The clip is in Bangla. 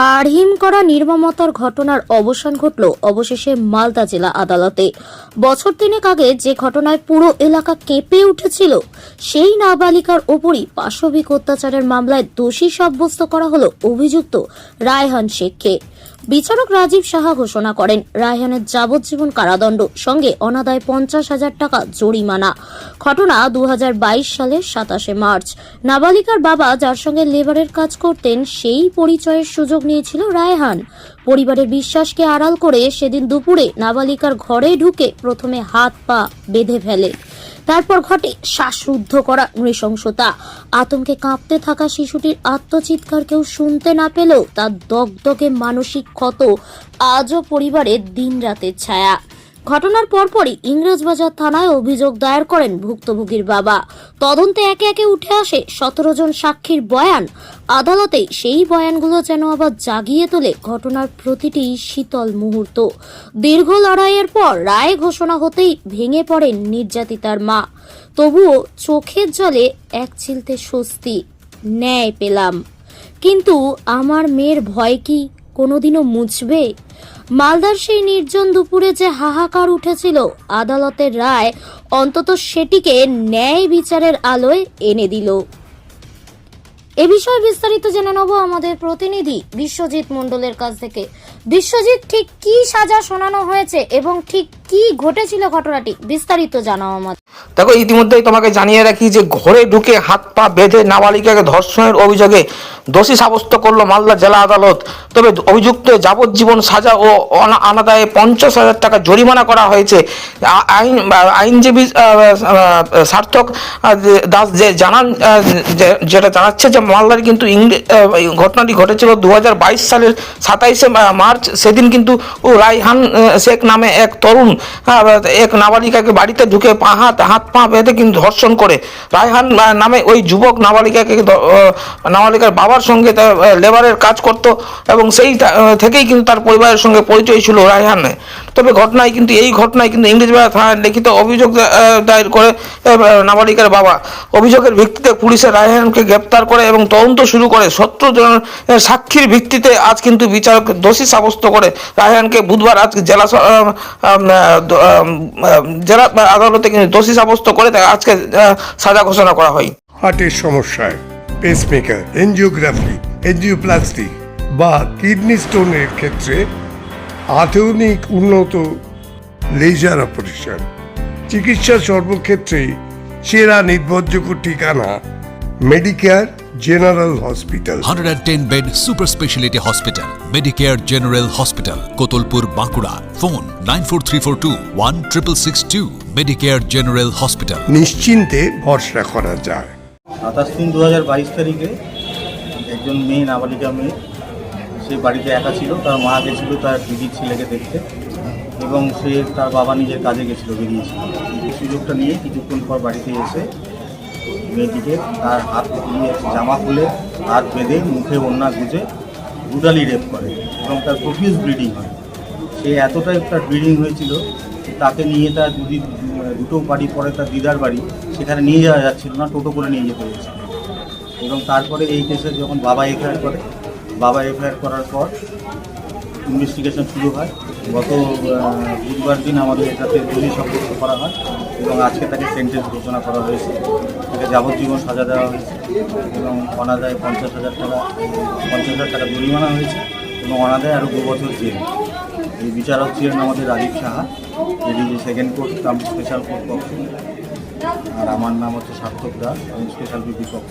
হাড়হিম করা নির্মমতার ঘটনার অবসান ঘটল অবশেষে মালদা জেলা আদালতে। বছর তিনেক আগে যে ঘটনায় পুরো এলাকা কেঁপে উঠেছিল, সেই নাবালিকার ওপরই পাশবিক অত্যাচারের মামলায় দোষী সাব্যস্ত করা হল অভিযুক্ত রায়হান শেখকে। বিচারক রাজীব সাহা ঘোষণা করেন, রায়হানের যাবজ্জীবন কারাদণ্ড, সঙ্গে অনাদায় পঞ্চাশ হাজার টাকা জরিমানা। ঘটনা দু হাজার বাইশ সালের সাতাশে মার্চ। নাবালিকার বাবা যার সঙ্গে লেবারের কাজ করতেন, সেই পরিচয়ের সুযোগ নিয়েছিল রায়হান। পরিবারের বিশ্বাসকে আড়াল করে সেদিন দুপুরে নাবালিকার ঘরে ঢুকে প্রথমে হাত পা বেঁধে ফেলে। তারপর ঘটে শ্বাসরুদ্ধ করা নৃশংসতা। আতঙ্কে কাঁপতে থাকা শিশুটির আত্মচিৎকার কেউ শুনতে না পেলেও তার দগদগে মানসিক ক্ষত আজও পরিবারের দিন রাতের ছায়া। ঘটনার পরপরই ইংরেজবাজার থানায় অভিযোগ দায়ের করেন ভুক্তভোগীর বাবা। তদন্তে একে একে উঠে আসে সতেরো জন সাক্ষীর বয়ান। আদালতে সেই বয়ানগুলো যেন আবার জাগিয়ে তোলে ঘটনার প্রতিটি শীতল মুহূর্ত। দীর্ঘ লড়াইয়ের পর রায় ঘোষণা হতেই ভেঙে পড়েন নির্যাতিতার মা। তবুও চোখের জলে এক চিলতে স্বস্তি, ন্যায় পেলাম। কিন্তু আমার মেয়ের ভয় কি? কোনোদিনও মুছবে? মালদার সেই নির্জন দুপুরে যে হাহাকার উঠেছিল, আদালতের রায় অন্তত সেটিকে ন্যায় বিচারের আলোয় এনে দিল। এ বিষয়ে বিস্তারিত জেনে নেব আমাদের প্রতিনিধি বিশ্বজিৎ মণ্ডলের কাছ থেকে। বিশ্বজিৎ, ঠিক কি সাজা শোনানো হয়েছে এবং ঠিক কি ঘটেছিল ঘটনাটি? বিস্তারিত জানাও আমাদের। দেখো, ইতিমধ্যেই তোমাকে জানিয়ে রাখি যে ঘরে ঢুকে হাত পা বেঁধে নাবালিকাকে ধর্ষণের অভিযোগে দোষী সাব্যস্ত করল মালদা জেলা আদালত। তবে অভিযুক্ত যাবজ্জীবন সাজা ও অনাদায়ে পঞ্চাশ হাজার টাকা জরিমানা করা হয়েছে। আইন আইনজীবী সার্থক দাস যে জানান যেটা জানাচ্ছে যে মালদার কিন্তু ঘটনাটি ঘটেছিল দু হাজার বাইশ সালের সাতাইশে মার্চ। সেদিন কিন্তু রায়হান শেখ নামে এক তরুণ এক নাবালিকাকে বাড়িতে ঢুকে পা হাত হাত পা বেঁধে কিন্তু ধর্ষণ করে। রায়হান নামে ওই যুবক নাবালিকাকে নাবালিকার বাবার সঙ্গে লেবারের কাজ করত এবং সেই থেকেই কিন্তু তার পরিবারের সঙ্গে পরিচয় ছিল রায়হানের। তবে ঘটনায় কিন্তু, এই ঘটনায় কিন্তু ইংরেজবাজার থানায় লিখিত অভিযোগ দায়ের করে নাবালিকার বাবা। অভিযোগের ভিত্তিতে পুলিশে রায়হানকে গ্রেপ্তার করে এবং তদন্ত শুরু করে। সত্তর জন সাক্ষীর ভিত্তিতে আজ কিন্তু বিচারক দোষী সাব্যস্ত করে। রায়হানকে বুধবার আজ জেলা জেলা আদালতে দোষী সাব্যস্ত করে আজকে সাজা ঘোষণা করা হয়। হার্টের সমস্যায় পেসমেকার এনজিওগ্রাফি এনজিওপ্লাস্টি বা কিডনি স্টোনের ক্ষেত্রে আধুনিক উন্নত লেজার অপারেশন চিকিৎসা সর্বক্ষেত্রে সেরা নির্ভরযোগ্য ঠিকানা Medicare general hospital 110 bed super speciality hospital Medicare general hospital Kotulpur Bankura phone nine four three four two one triple six two Medicare general hospital নিশ্চিন্তে ভরসা করা যায়। সাতাশ তিন দু হাজার বাইশ তারিখে একজন মেয়ে নাবালিকা মেয়ে সে বাড়িতে একা ছিল তার মা গেছিল তার দিদির ছেলেকে দেখতে এবং সে তার বাবা নিজের কাজে গেছিল বেরিয়েছিল। এই সুযোগটা নিয়ে কিছুক্ষণ পর বাড়িতে এসে মেয়েটিকে তার হাত দিয়ে জামা খুলে হাত বেঁধে মুখে ওড়না গুঁজে ব্রুটালি রেপ করে এবং তার প্রফিউজ ব্লিডিং হয়। সে এতটাই তার ব্লিডিং হয়েছিল তাকে নিয়ে তার দুদি, দুটো বাড়ি, পরে তার দিদার বাড়ি, সেখানে নিয়ে যাওয়া যাচ্ছিল না, টোটো করে নিয়ে যেতে হয়েছিল। এবং তারপরে এই কেসে যখন বাবা এফআইআর করে, বাবা এফআইআর করার পর ইনভেস্টিগেশন শুরু হয়। গত বুধবার দিন আমাদের এটাতে দোষী সাব্যস্ত করা হয় এবং আজকে তাকে সেন্টেন্স ঘোষণা করা হয়েছে। তাকে যাবজ্জীবন সাজা দেওয়া হয়েছে এবং অনাদায় পঞ্চাশ হাজার টাকা, পঞ্চাশ হাজার টাকা জরিমানা হয়েছে এবং অনাদায় আরও দু বছর জেল। এই বিচারক ছিলেন আমাদের রাজীব সাহা এটি second court cum special court পক্ষ আর আমার নাম হচ্ছে সার্থক দাস, আমি স্পেশাল বিপি পক্ষ